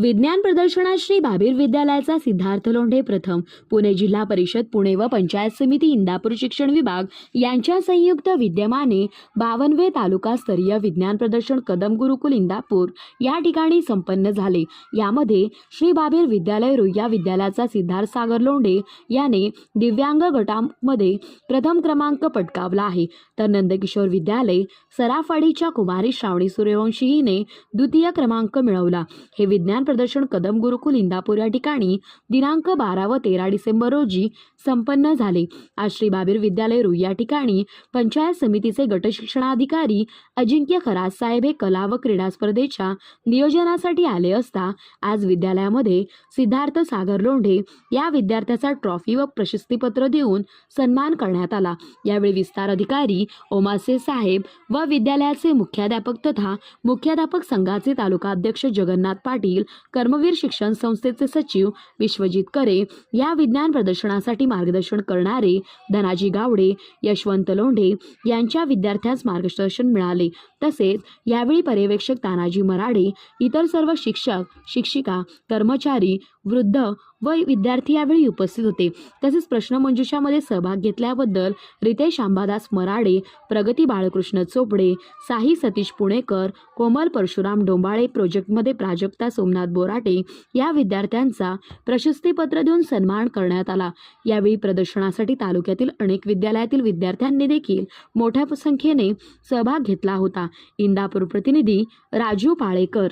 विज्ञान प्रदर्शनात श्री बाबीर विद्यालयाचा सिद्धार्थ लोंढे प्रथम पुणे जिल्हा परिषद पुणे व पंचायत समिती इंदापूर शिक्षण विभाग यांच्या संयुक्त विद्यमाने बावनवे तालुकास्तरीय विज्ञान प्रदर्शन कदम गुरुकुल इंदापूर या ठिकाणी संपन्न झाले. यामध्ये श्री भाभीर विद्यालय रुईया विद्यालयाचा सिद्धार्थ सागर लोंढे याने दिव्यांग गटामध्ये प्रथम क्रमांक पटकावला आहे. तर नंदकिशोर विद्यालय सराफाडीच्या कुमारी श्रावणी सूर्यवंशी हिने द्वितीय क्रमांक मिळवला. हे विज्ञान प्रदर्शन कदम गुरुकुल इंदापूर या ठिकाणी दिनांक बारा व तेरा डिसेंबर रोजी संपन्न झाले. आज श्री बाबीर विद्यालय रु या ठिकाणी पंचायत समितीचे गटशिक्षणाधिकारी अजिंक्य खराज साहेब हे कला व क्रीडा स्पर्धेच्या नियोजनासाठी आले असता आज विद्यालयामध्ये सिद्धार्थ सागर लोंढे या विद्यार्थ्याचा ट्रॉफी व प्रशस्तीपत्र देऊन सन्मान करण्यात आला. यावेळी विस्तार अधिकारी ओमासे साहेब व विद्यालयाचे मुख्याध्यापक तथा मुख्याध्यापक संघाचे तालुका अध्यक्ष जगन्नाथ पाटील कर्मवीर शिक्षण संस्थेचे सचिव विश्वजित करे या विज्ञान प्रदर्शनासाठी मार्गदर्शन करणारे धनाजी गावडे यशवंत लोंढे यांच्या विद्यार्थ्यांस मार्गदर्शन मिळाले. तसेच यावेळी पर्यवेक्षक तानाजी मराडे इतर सर्व शिक्षक शिक्षिका कर्मचारी वृद्ध व विद्यार्थी यावेळी उपस्थित होते. तसेच प्रश्नमंजुषामध्ये सहभाग घेतल्याबद्दल रितेश आंबादास मराडे प्रगती बाळकृष्ण चोपडे साही सतीश पुणेकर कोमल परशुराम डोंबाळे प्रोजेक्टमध्ये प्राजक्ता सोमनाथ बोराटे या विद्यार्थ्यांचा प्रशस्तीपत्र देऊन सन्मान करण्यात आला. यावेळी प्रदर्शनासाठी तालुक्यातील अनेक विद्यालयातील विद्यार्थ्यांनी देखील मोठ्या संख्येने सहभाग घेतला होता. इंदापूर प्रतिनिधी राजू पाळेकर.